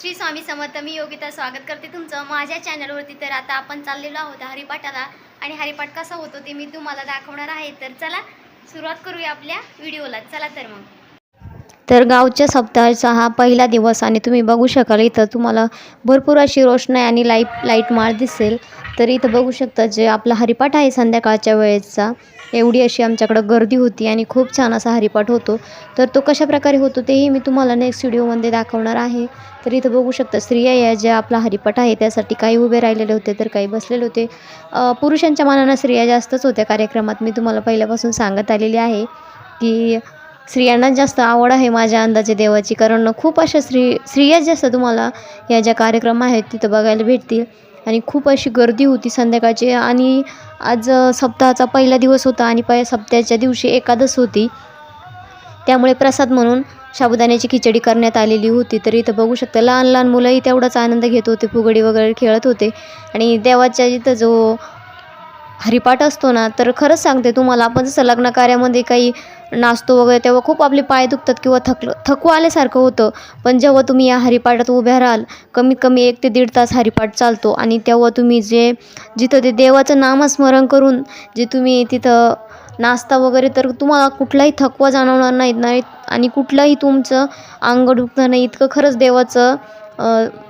श्री स्वामी समर्थ मी योगिता स्वागत करते तुमचं. माझ्या चॅनलवरती तर आता आपण चाललेलो आहोत हरिपाठाला. आणि हरिपाठ कसा होतो ते मी तुम्हाला दाखवणार आहे. तर चला सुरुवात करूया आपल्या व्हिडिओला चला तर मग. तर गावच्या सप्ताहाचा हा पहिला दिवस आणि तुम्ही बघू शकाल इथं तुम्हाला भरपूर अशी रोषणाई आणि लाइट लाइट माळ दिसेल. तर इथं बघू शकता जे आपला हरिपाठ आहे संध्याकाळच्या वेळेचा. एवढी अशी आमच्याकडं गर्दी होती आणि खूप छान असा हरिपाठ होतो. तर तो कशा प्रकारे होतो तेही मी तुम्हाला नेक्स्ट व्हिडिओमध्ये दाखवणार आहे. तर इथं बघू शकता स्त्रिया या ज्या आपला हरिपाठ आहे त्यासाठी काही उभे राहिलेले होते तर काही बसलेले होते. पुरुषांच्या मानानं स्त्रिया जास्तच होत्या कार्यक्रमात मी तुम्हाला पहिल्यापासून सांगत आलेली आहे की स्त्रियांना जास्त आवड आहे माझ्या अंदाजे देवाची. कारण खूप अशा स्त्री स्त्रियाच जास्त तुम्हाला या ज्या कार्यक्रम आहेत तिथं बघायला भेटतील. आणि खूप अशी गर्दी होती संध्याकाळची. आणि आज सप्ताहाचा पहिला दिवस होता आणि पहि सप्ताहाच्या दिवशी एकादश होती. त्यामुळे प्रसाद म्हणून साबुदाण्याची खिचडी करण्यात आलेली होती. तर इथं बघू शकता लहान लहान मुलंही तेवढाच आनंद घेत होते फुगडी वगैरे खेळत होते. आणि देवाच्या इथं जो हरिपाठ असतो ना तर खरंच सांगते तुम्हाला आपण जसं लग्न कार्यामध्ये काही नाचतो वगैरे तेव्हा खूप आपले पाय दुखतात किंवा थकलं थकवा आल्यासारखं होतं. पण जेव्हा तुम्ही या हरिपाठात उभ्या राहाल कमीत कमी एक ते दीड तास हरिपाठ चालतो आणि तेव्हा तुम्ही जे जिथं ते देवाचं नामस्मरण करून जे तुम्ही तिथं नाचता वगैरे तर तुम्हाला कुठलाही थकवा जाणवणार नाहीत नाही आणि कुठलंही तुमचं अंग दुखणार नाही. इतकं खरंच देवाचं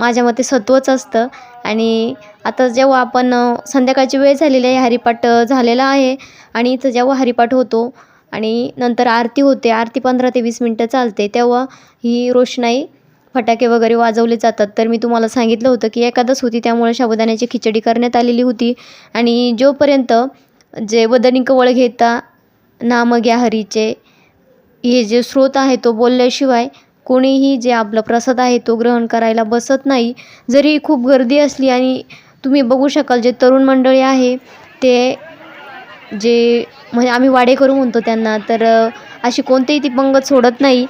माझ्या मते सत्वच असतं. आणि आता जेव्हा आपण संध्याकाळची वेळ झालेली आहे हरिपाठ झालेला आहे आणि इथं जेव्हा हरिपाठ होतो आणि नंतर आरती होते आरती पंधरा ते वीस मिनटं चालते तेव्हा ही रोषणाई फटाके वगैरे वाजवले जातात. तर मी तुम्हाला सांगितलं होतं की एकादच होती त्यामुळे साबुदाण्याची खिचडी करण्यात आलेली होती आणि जोपर्यंत जे वदनी कवळ घेता नाम घ्या हरीचे हे जे स्रोत आहे तो बोलल्याशिवाय कोणीही जे आपला प्रसाद आहे तो ग्रहण करायला बसत नाही. जरी खूप गर्दी असली आणि तुम्ही बघू शकाल जे तरुण मंडळी आहे ते जे म्हणजे आम्ही वाडेकरू म्हणतो त्यांना तर अशी कोणतीही ती पंगत सोडत नाही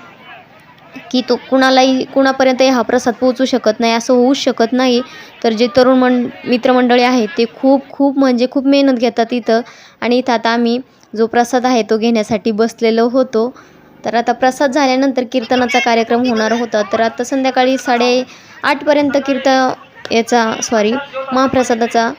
की तो कुणालाही कुणापर्यंतही हा प्रसाद पोहोचू शकत नाही असं होऊच शकत नाही. तर जे तरुण मं मित्रमंडळी आहेत ते खूप खूप म्हणजे खूप मेहनत घेतात इथं आणि इथं आता आम्ही जो प्रसाद आहे तो घेण्यासाठी बसलेलो होतो. तर आता प्रसाद झाल्यानंतर कीर्तनाचा कार्यक्रम होणार होता. तर आता संध्याकाळी साडे आठपर्यंत कीर्तन याचा सॉरी महाप्रसादाचा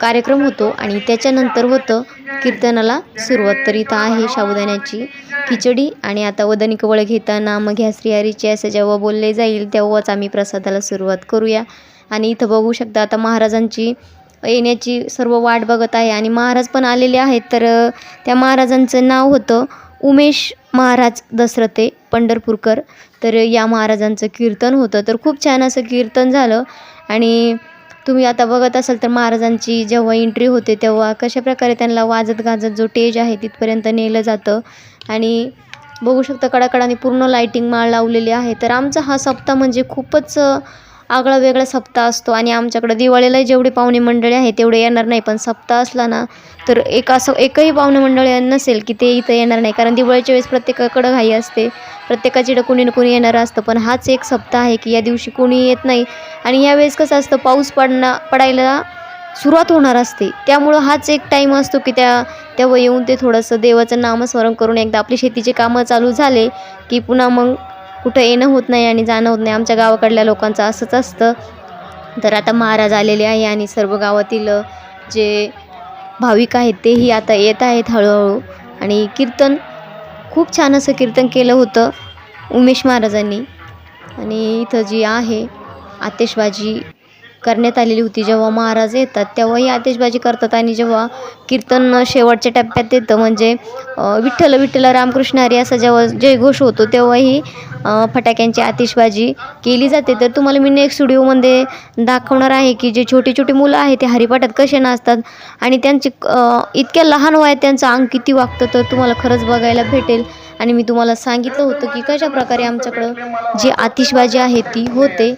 कार्यक्रम होतो आणि त्याच्यानंतर होतं कीर्तनाला सुरुवात. तर इथं आहे साबुदाण्याची खिचडी आणि आता वदनी कवळ घेताना मग ह्या श्रीहरीची असं जेव्हा बोलले जाईल तेव्हाच आम्ही प्रसादाला सुरुवात करूया. आणि इथं बघू शकता आता महाराजांची येण्याची सर्व वाट बघत आहे आणि महाराज पण आलेले आहेत. तर त्या महाराजांचं नाव होतं उमेश महाराज दसरथे पंढरपूरकर. तर या महाराजांचं कीर्तन होतं. तर खूप छान असं कीर्तन झालं. आणि तुम्ही आता बघत असाल तर महाराजांची जेव्हा एंट्री होते तेव्हा कशा प्रकारे त्यांना वाजत गाजत जो टेज आहे तिथपर्यंत नेलं जातं. आणि बघू शकता कडाकडाने पूर्ण लाईटिंग माळ लावलेली आहे. तर आमचा हा सप्ताह म्हणजे खूपच आगळा वेगळा सप्ताह असतो आणि आमच्याकडं दिवाळीला जेवढे पाहुणे मंडळी आहे तेवढे येणार नाही. पण सप्ताह असला ना तर एक असं एकही पाहुणे मंडळी नसेल की ते इथं येणार नाही. कारण दिवाळीच्या वेळेस प्रत्येकाकडं घाई असते. प्रत्येकाच्याकडं कोणी ना कोणी येणारं असतं. पण हाच एक सप्ताह आहे की या दिवशी कोणी येत नाही. आणि यावेळेस कसं असतं पाऊस पडणं पडायला सुरुवात होणार असते. त्यामुळं हाच एक टाईम असतो की त्या तेव्हा येऊन ते थोडंसं देवाचं नामस्मरण करून एकदा आपली शेतीचे कामं चालू झाले की पुन्हा मग कुठं येणं होत नाही आणि जाणं होत नाही. आमच्या गावाकडल्या लोकांचं असंच असतं. तर आता महाराज आलेले आहे आणि सर्व गावातील जे भाविक आहेत तेही आता येत आहेत हळूहळू. आणि कीर्तन खूप छान असं कीर्तन केलं होतं उमेश महाराजांनी. आणि इथं जी आहे आतिषबाजी करण्यात आलेली होती. जेव्हा महाराज येतात तेव्हाही आतिषबाजी करतात. आणि जेव्हा कीर्तन शेवटच्या टप्प्यात येतं म्हणजे विठ्ठल विठ्ठल रामकृष्ण हरी असा जेव्हा जयघोष होतो तेव्हाही फटाक्यांची आतिषबाजी केली जाते. तर तुम्हाला मी नेक्स्ट व्हिडिओमध्ये दाखवणार आहे की जे छोटे छोटे मुलं आहे ते हरिपाठात कसे नाचतात आणि त्यांचे इतक्या लहान वयात त्यांचं अंग किती वागतं तर तुम्हाला खरंच बघायला भेटेल. आणि मी तुम्हाला सांगितलं होतं की कशा प्रकारे आमच्याकडं जी आतिषबाजी आहे ती होते.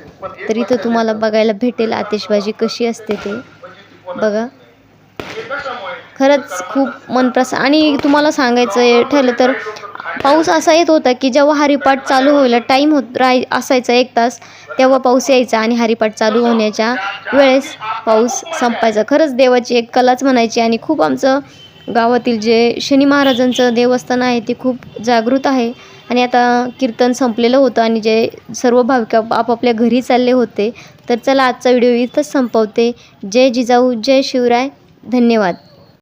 तर इथं तुम्हाला बघायला भेटेल आतिषबाजी कशी असते ते. बघा. खरंच खूप मनप्रस आणि तुम्हाला सांगायचं ठरलं तर पाऊस असा येत होता की जेव्हा हरिपाठ चालू व्हायला टाईम होत राय असायचा एक तास तेव्हा पाऊस यायचा आणि हरिपाठ चालू होण्याच्या वेळेस पाऊस संपायचा. खरंच देवाची एक कलाच म्हणायची आणि खूप आमचं गावातील जे शनी महाराजांचं देवस्थान आहे ते खूप जागृत आहे. आणि आता कीर्तन संपलेलं होतं आणि जे सर्व भाविक आपापल्या घरी चालले होते तर चला आजचा व्हिडिओ इथंच संपवते. जय जिजाऊ जय शिवराय. धन्यवाद.